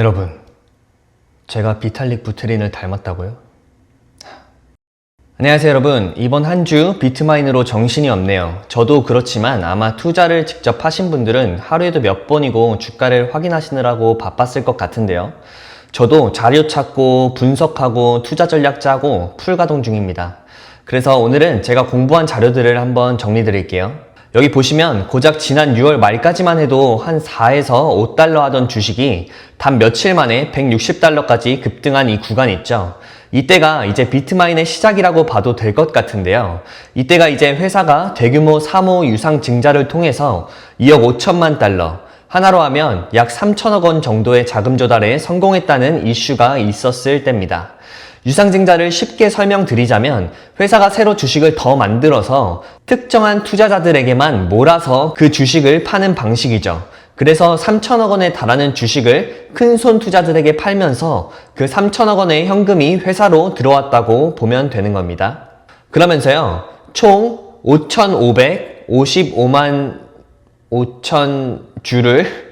여러분, 제가 비탈릭 부트린을 닮았다고요? 안녕하세요 여러분. 이번 한 주 비트마인으로 정신이 없네요. 저도 그렇지만 아마 투자를 직접 하신 분들은 하루에도 몇 번이고 주가를 확인하시느라고 바빴을 것 같은데요. 저도 자료 찾고 분석하고 투자 전략 짜고 풀 가동 중입니다. 그래서 오늘은 제가 공부한 자료들을 한번 정리 드릴게요. 여기 보시면 고작 지난 6월 말까지만 해도 한 4에서 5달러 하던 주식이 단 며칠 만에 160달러까지 급등한 이 구간 있죠. 이때가 이제 비트마인의 시작이라고 봐도 될 것 같은데요. 이때가 이제 회사가 대규모 사모 유상 증자를 통해서 2억 5천만 달러, 하나로 하면 약 3천억 원 정도의 자금 조달에 성공했다는 이슈가 있었을 때입니다. 유상증자를 쉽게 설명드리자면 회사가 새로 주식을 더 만들어서 특정한 투자자들에게만 몰아서 그 주식을 파는 방식이죠. 그래서 3천억 원에 달하는 주식을 큰손 투자들에게 팔면서 그 3천억 원의 현금이 회사로 들어왔다고 보면 되는 겁니다. 그러면서요, 총 5,555만 5천 주를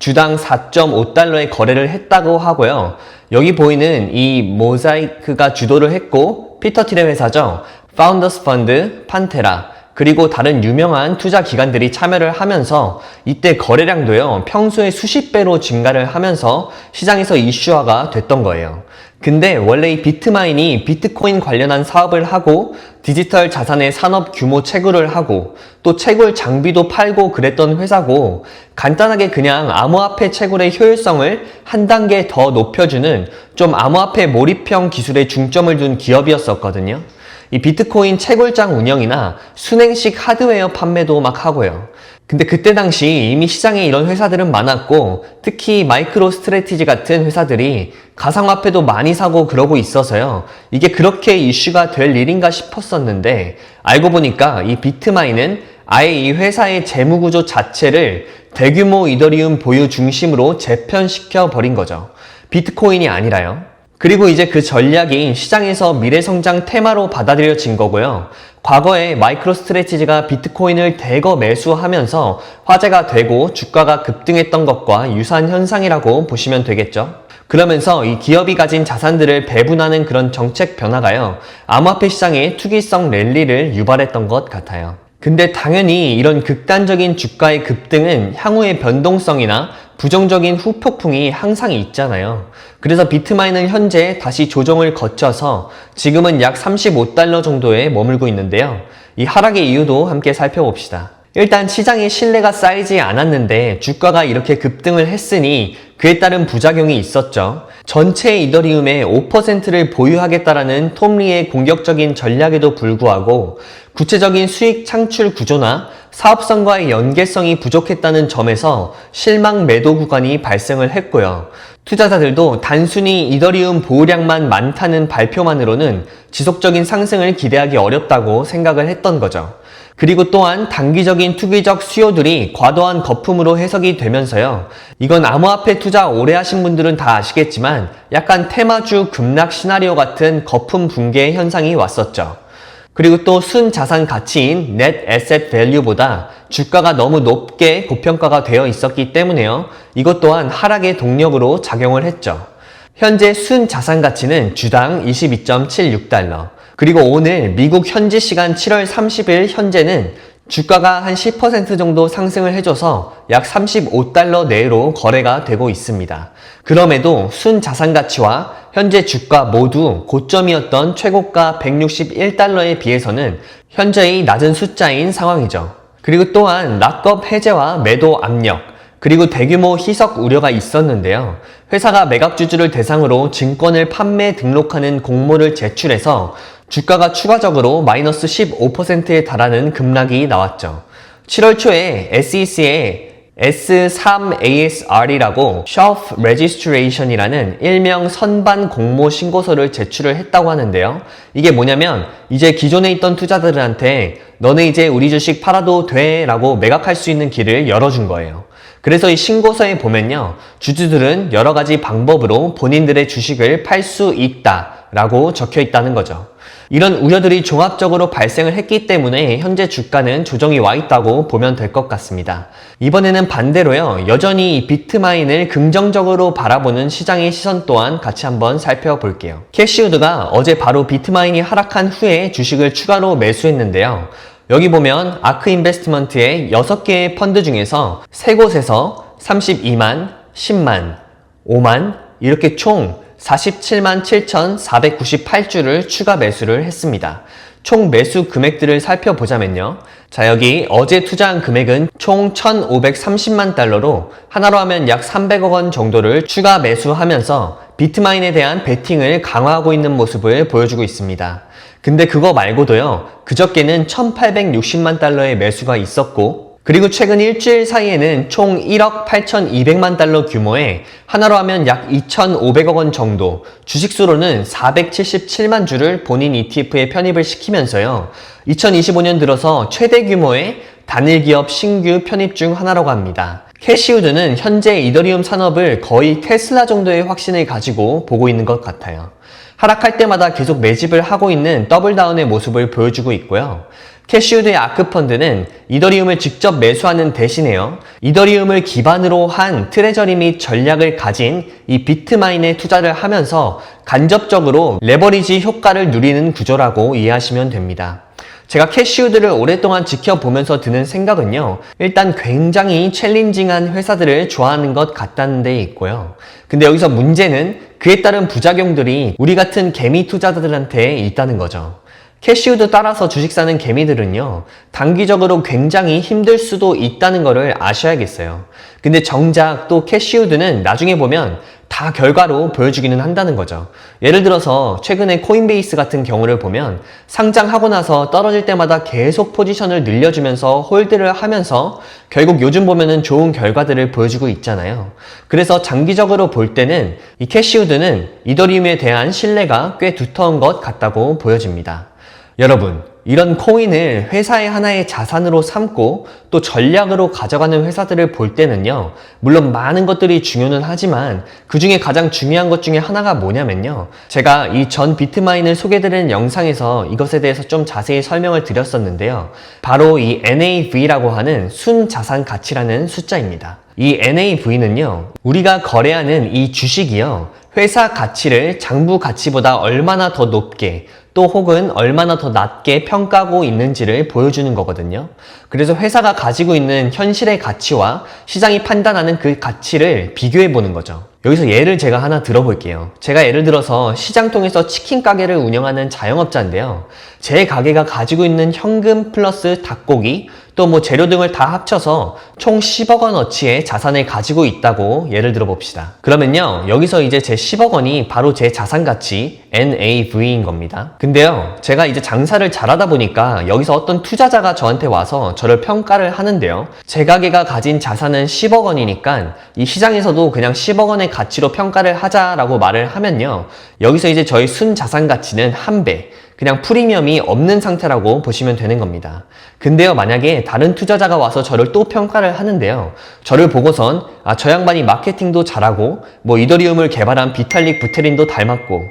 주당 4.5달러의 거래를 했다고 하고요. 여기 보이는 이 모자이크가 주도를 했고 피터 틸의 회사죠. 파운더스 펀드, 판테라 그리고 다른 유명한 투자 기관들이 참여를 하면서 이때 거래량도요. 평소에 수십 배로 증가를 하면서 시장에서 이슈화가 됐던 거예요. 근데 원래 이 비트마인이 비트코인 관련한 사업을 하고 디지털 자산의 산업 규모 채굴을 하고 또 채굴 장비도 팔고 그랬던 회사고 간단하게 그냥 암호화폐 채굴의 효율성을 한 단계 더 높여주는 좀 암호화폐 몰입형 기술에 중점을 둔 기업이었었거든요. 이 비트코인 채굴장 운영이나 순행식 하드웨어 판매도 막 하고요. 근데 그때 당시 이미 시장에 이런 회사들은 많았고 특히 마이크로 스트레티지 같은 회사들이 가상화폐도 많이 사고 그러고 있어서요. 이게 그렇게 이슈가 될 일인가 싶었었는데 알고 보니까 이 비트마인은 아예 이 회사의 재무구조 자체를 대규모 이더리움 보유 중심으로 재편시켜 버린 거죠. 비트코인이 아니라요. 그리고 이제 그 전략이 시장에서 미래성장 테마로 받아들여진 거고요. 과거에 마이크로 스트레티지가 비트코인을 대거 매수하면서 화제가 되고 주가가 급등했던 것과 유사한 현상이라고 보시면 되겠죠. 그러면서 이 기업이 가진 자산들을 배분하는 그런 정책 변화가요. 암호화폐 시장의 투기성 랠리를 유발했던 것 같아요. 근데 당연히 이런 극단적인 주가의 급등은 향후의 변동성이나 부정적인 후폭풍이 항상 있잖아요. 그래서 비트마인은 현재 다시 조정을 거쳐서 지금은 약 35달러 정도에 머물고 있는데요. 이 하락의 이유도 함께 살펴봅시다. 일단 시장에 신뢰가 쌓이지 않았는데 주가가 이렇게 급등을 했으니 그에 따른 부작용이 있었죠. 전체 이더리움의 5%를 보유하겠다라는 톰리의 공격적인 전략에도 불구하고 구체적인 수익 창출 구조나 사업성과의 연계성이 부족했다는 점에서 실망 매도 구간이 발생을 했고요. 투자자들도 단순히 이더리움 보유량만 많다는 발표만으로는 지속적인 상승을 기대하기 어렵다고 생각을 했던 거죠. 그리고 또한 단기적인 투기적 수요들이 과도한 거품으로 해석이 되면서요. 이건 암호화폐 투자 오래 하신 분들은 다 아시겠지만 약간 테마주 급락 시나리오 같은 거품 붕괴 현상이 왔었죠. 그리고 또 순 자산 가치인 Net Asset Value보다 주가가 너무 높게 고평가가 되어 있었기 때문에요. 이것 또한 하락의 동력으로 작용을 했죠. 현재 순 자산 가치는 주당 22.76달러. 그리고 오늘 미국 현지 시간 7월 30일 현재는 주가가 한 10% 정도 상승을 해줘서 약 35달러 내로 거래가 되고 있습니다. 그럼에도 순 자산 가치와 현재 주가 모두 고점이었던 최고가 161달러에 비해서는 현재의 낮은 숫자인 상황이죠. 그리고 또한 락업 해제와 매도 압력, 그리고 대규모 희석 우려가 있었는데요. 회사가 매각주주를 대상으로 증권을 판매 등록하는 공모를 제출해서 주가가 추가적으로 마이너스 15%에 달하는 급락이 나왔죠. 7월 초에 SEC에 S3ASR이라고 Shelf Registration이라는 일명 선반 공모 신고서를 제출을 했다고 하는데요. 이게 뭐냐면 이제 기존에 있던 투자들한테 너네 이제 우리 주식 팔아도 돼 라고 매각할 수 있는 길을 열어준 거예요. 그래서 이 신고서에 보면요. 주주들은 여러 가지 방법으로 본인들의 주식을 팔 수 있다 라고 적혀 있다는 거죠. 이런 우려들이 종합적으로 발생을 했기 때문에 현재 주가는 조정이 와 있다고 보면 될 것 같습니다. 이번에는 반대로요. 여전히 이 비트마인을 긍정적으로 바라보는 시장의 시선 또한 같이 한번 살펴볼게요. 캐시우드가 어제 바로 비트마인이 하락한 후에 주식을 추가로 매수했는데요. 여기 보면 아크 인베스트먼트의 6개의 펀드 중에서 3곳에서 32만, 10만, 5만 이렇게 총 47만 7,498주를 추가 매수를 했습니다. 총 매수 금액들을 살펴보자면요. 자, 여기 어제 투자한 금액은 총 1,530만 달러로 하나로 하면 약 300억 원 정도를 추가 매수하면서 비트마인에 대한 베팅을 강화하고 있는 모습을 보여주고 있습니다. 근데 그거 말고도요, 그저께는 1860만 달러의 매수가 있었고, 그리고 최근 일주일 사이에는 총 1억 8,200만 달러 규모의 하나로 하면 약 2,500억 원 정도, 주식수로는 477만 주를 본인 ETF에 편입을 시키면서요, 2025년 들어서 최대 규모의 단일 기업 신규 편입 중 하나라고 합니다. 캐시우드는 현재 이더리움 산업을 거의 테슬라 정도의 확신을 가지고 보고 있는 것 같아요. 하락할 때마다 계속 매집을 하고 있는 더블다운의 모습을 보여주고 있고요. 캐시우드의 아크펀드는 이더리움을 직접 매수하는 대신에요. 이더리움을 기반으로 한 트레저리 및 전략을 가진 이 비트마인에 투자를 하면서 간접적으로 레버리지 효과를 누리는 구조라고 이해하시면 됩니다. 제가 캐시우드를 오랫동안 지켜보면서 드는 생각은요. 일단 굉장히 챌린징한 회사들을 좋아하는 것 같다는 데 있고요. 근데 여기서 문제는 그에 따른 부작용들이 우리 같은 개미 투자자들한테 있다는 거죠. 캐시우드 따라서 주식 사는 개미들은요, 단기적으로 굉장히 힘들 수도 있다는 것을 아셔야겠어요. 근데 정작 또 캐시우드는 나중에 보면 다 결과로 보여주기는 한다는 거죠. 예를 들어서 최근에 코인베이스 같은 경우를 보면 상장하고 나서 떨어질 때마다 계속 포지션을 늘려주면서 홀드를 하면서 결국 요즘 보면은 좋은 결과들을 보여주고 있잖아요. 그래서 장기적으로 볼 때는 이 캐시우드는 이더리움에 대한 신뢰가 꽤 두터운 것 같다고 보여집니다. 여러분, 이런 코인을 회사의 하나의 자산으로 삼고 또 전략으로 가져가는 회사들을 볼 때는요, 물론 많은 것들이 중요는 하지만 그 중에 가장 중요한 것 중에 하나가 뭐냐면요. 제가 이 전 비트마인을 소개드리는 영상에서 이것에 대해서 좀 자세히 설명을 드렸었는데요. 바로 이 NAV라고 하는 순자산 가치라는 숫자입니다. 이 NAV는요, 우리가 거래하는 이 주식이요, 회사 가치를 장부 가치보다 얼마나 더 높게 또 혹은 얼마나 더 낮게 평가하고 있는지를 보여주는 거거든요. 그래서 회사가 가지고 있는 현실의 가치와 시장이 판단하는 그 가치를 비교해 보는 거죠. 여기서 예를 제가 하나 들어볼게요. 제가 예를 들어서 시장 통해서 치킨 가게를 운영하는 자영업자인데요. 제 가게가 가지고 있는 현금 플러스 닭고기 또 뭐 재료 등을 다 합쳐서 총 10억 원 어치의 자산을 가지고 있다고 예를 들어 봅시다. 그러면요. 여기서 이제 제 10억 원이 바로 제 자산 가치 NAV인 겁니다. 근데요. 제가 이제 장사를 잘하다 보니까 여기서 어떤 투자자가 저한테 와서 저를 평가를 하는데요. 제 가게가 가진 자산은 10억 원이니까 이 시장에서도 그냥 10억 원의 가치로 평가를 하자라고 말을 하면요. 여기서 이제 저희 순 자산 가치는 한 배, 그냥 프리미엄이 없는 상태라고 보시면 되는 겁니다. 근데요, 만약에 다른 투자자가 와서 저를 또 평가를 하는데요. 저를 보고선, 아, 저 양반이 마케팅도 잘하고, 뭐 이더리움을 개발한 비탈릭 부테린도 닮았고,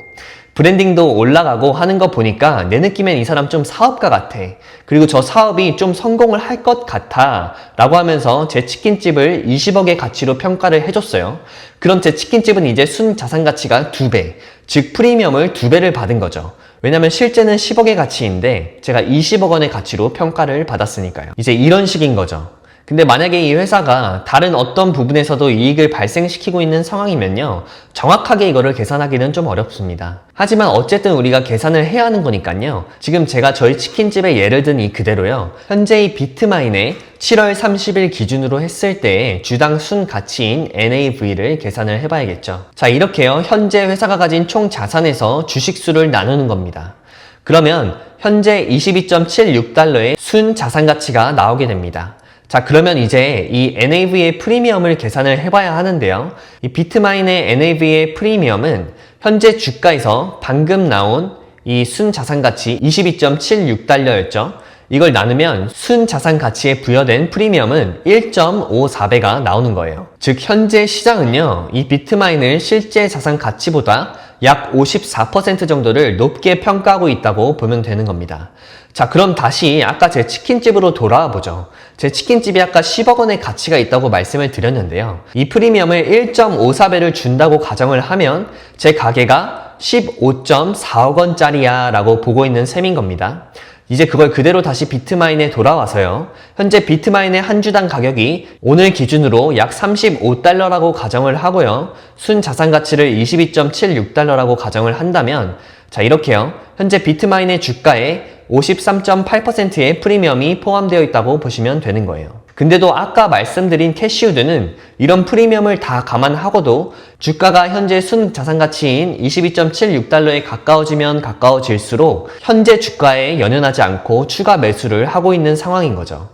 브랜딩도 올라가고 하는 거 보니까 내 느낌엔 이 사람 좀 사업가 같아. 그리고 저 사업이 좀 성공을 할 것 같아. 라고 하면서 제 치킨집을 20억의 가치로 평가를 해줬어요. 그럼 제 치킨집은 이제 순 자산 가치가 두 배, 즉 프리미엄을 두 배를 받은 거죠. 왜냐면 실제는 10억의 가치인데 제가 20억 원의 가치로 평가를 받았으니까요. 이제 이런 식인 거죠. 근데 만약에 이 회사가 다른 어떤 부분에서도 이익을 발생시키고 있는 상황이면요. 정확하게 이거를 계산하기는 좀 어렵습니다. 하지만 어쨌든 우리가 계산을 해야 하는 거니까요. 지금 제가 저희 치킨집의 예를 든 이 그대로요. 현재 이 비트마인의 7월 30일 기준으로 했을 때 주당 순 가치인 NAV를 계산을 해봐야겠죠. 자, 이렇게요. 현재 회사가 가진 총 자산에서 주식수를 나누는 겁니다. 그러면 현재 22.76달러의 순 자산 가치가 나오게 됩니다. 자, 그러면 이제 이 NAV의 프리미엄을 계산을 해봐야 하는데요. 이 비트마인의 NAV의 프리미엄은 현재 주가에서 방금 나온 이 순 자산 가치 22.76달러였죠. 이걸 나누면 순자산 가치에 부여된 프리미엄은 1.54배가 나오는 거예요. 즉 현재 시장은요. 이 비트마인을 실제 자산 가치보다 약 54% 정도를 높게 평가하고 있다고 보면 되는 겁니다. 자, 그럼 다시 아까 제 치킨집으로 돌아와 보죠. 제 치킨집이 아까 10억 원의 가치가 있다고 말씀을 드렸는데요. 이 프리미엄을 1.54배를 준다고 가정을 하면 제 가게가 15.4억 원짜리야 라고 보고 있는 셈인 겁니다. 이제 그걸 그대로 다시 비트마인에 돌아와서요. 현재 비트마인의 한 주당 가격이 오늘 기준으로 약 35달러라고 가정을 하고요. 순 자산 가치를 22.76달러라고 가정을 한다면 자, 이렇게요. 현재 비트마인의 주가에 53.8%의 프리미엄이 포함되어 있다고 보시면 되는 거예요. 근데도 아까 말씀드린 캐시우드는 이런 프리미엄을 다 감안하고도 주가가 현재 순 자산 가치인 22.76달러에 가까워지면 가까워질수록 현재 주가에 연연하지 않고 추가 매수를 하고 있는 상황인 거죠.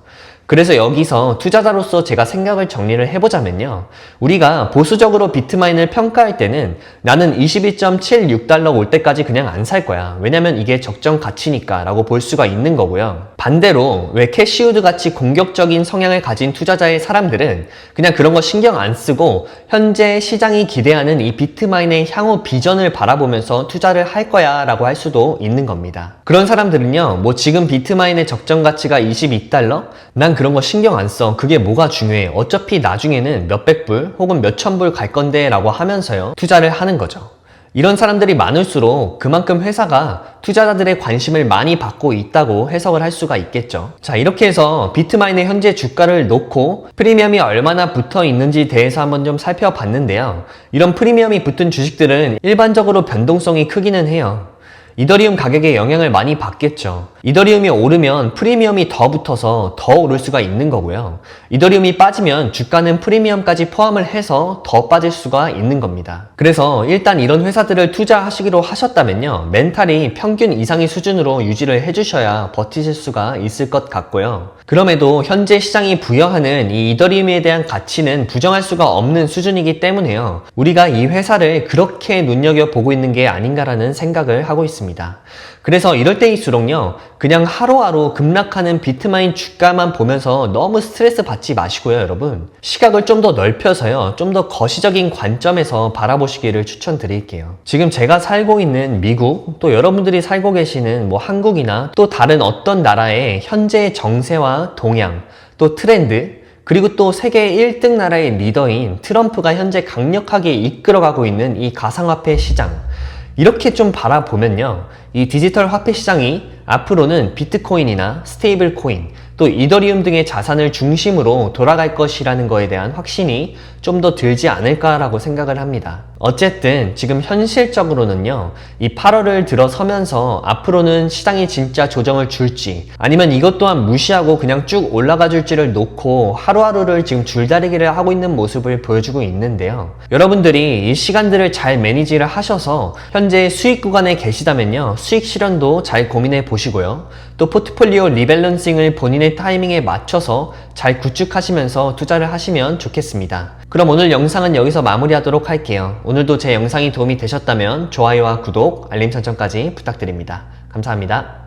그래서 여기서 투자자로서 제가 생각을 정리를 해보자면요. 우리가 보수적으로 비트마인을 평가할 때는 나는 22.76달러 올 때까지 그냥 안 살 거야. 왜냐면 이게 적정 가치니까 라고 볼 수가 있는 거고요. 반대로 왜 캐시우드 같이 공격적인 성향을 가진 투자자의 사람들은 그냥 그런 거 신경 안 쓰고 현재 시장이 기대하는 이 비트마인의 향후 비전을 바라보면서 투자를 할 거야 라고 할 수도 있는 겁니다. 그런 사람들은요. 뭐 지금 비트마인의 적정 가치가 22달러? 난 그런 거 신경 안 써. 그게 뭐가 중요해. 어차피 나중에는 몇백 불 혹은 몇천 불 갈 건데 라고 하면서요. 투자를 하는 거죠. 이런 사람들이 많을수록 그만큼 회사가 투자자들의 관심을 많이 받고 있다고 해석을 할 수가 있겠죠. 자, 이렇게 해서 비트마인의 현재 주가를 놓고 프리미엄이 얼마나 붙어 있는지 대해서 한번 좀 살펴봤는데요. 이런 프리미엄이 붙은 주식들은 일반적으로 변동성이 크기는 해요. 이더리움 가격에 영향을 많이 받겠죠. 이더리움이 오르면 프리미엄이 더 붙어서 더 오를 수가 있는 거고요. 이더리움이 빠지면 주가는 프리미엄까지 포함을 해서 더 빠질 수가 있는 겁니다. 그래서 일단 이런 회사들을 투자하시기로 하셨다면요. 멘탈이 평균 이상의 수준으로 유지를 해주셔야 버티실 수가 있을 것 같고요. 그럼에도 현재 시장이 부여하는 이 이더리움에 대한 가치는 부정할 수가 없는 수준이기 때문에요. 우리가 이 회사를 그렇게 눈여겨보고 있는 게 아닌가라는 생각을 하고 있습니다. 그래서 이럴 때일수록요, 그냥 하루하루 급락하는 비트마인 주가만 보면서 너무 스트레스 받지 마시고요, 여러분. 시각을 좀 더 넓혀서요, 좀 더 거시적인 관점에서 바라보시기를 추천드릴게요. 지금 제가 살고 있는 미국, 또 여러분들이 살고 계시는 뭐 한국이나 또 다른 어떤 나라의 현재 정세와 동향, 또 트렌드, 그리고 또 세계 1등 나라의 리더인 트럼프가 현재 강력하게 이끌어가고 있는 이 가상화폐 시장, 이렇게 좀 바라보면요. 이 디지털 화폐 시장이 앞으로는 비트코인이나 스테이블 코인, 또 이더리움 등의 자산을 중심으로 돌아갈 것이라는 거에 대한 확신이 좀 더 들지 않을까라고 생각을 합니다. 어쨌든 지금 현실적으로는요, 이 8월을 들어서면서 앞으로는 시장이 진짜 조정을 줄지, 아니면 이것 또한 무시하고 그냥 쭉 올라가 줄지를 놓고 하루하루를 지금 줄다리기를 하고 있는 모습을 보여주고 있는데요. 여러분들이 이 시간들을 잘 매니지를 하셔서 현재 수익 구간에 계시다면요, 수익 실현도 잘 고민해 보시고요. 또 포트폴리오 리밸런싱을 본인의 타이밍에 맞춰서 잘 구축하시면서 투자를 하시면 좋겠습니다. 그럼 오늘 영상은 여기서 마무리하도록 할게요. 오늘도 제 영상이 도움이 되셨다면 좋아요와 구독, 알림 설정까지 부탁드립니다. 감사합니다.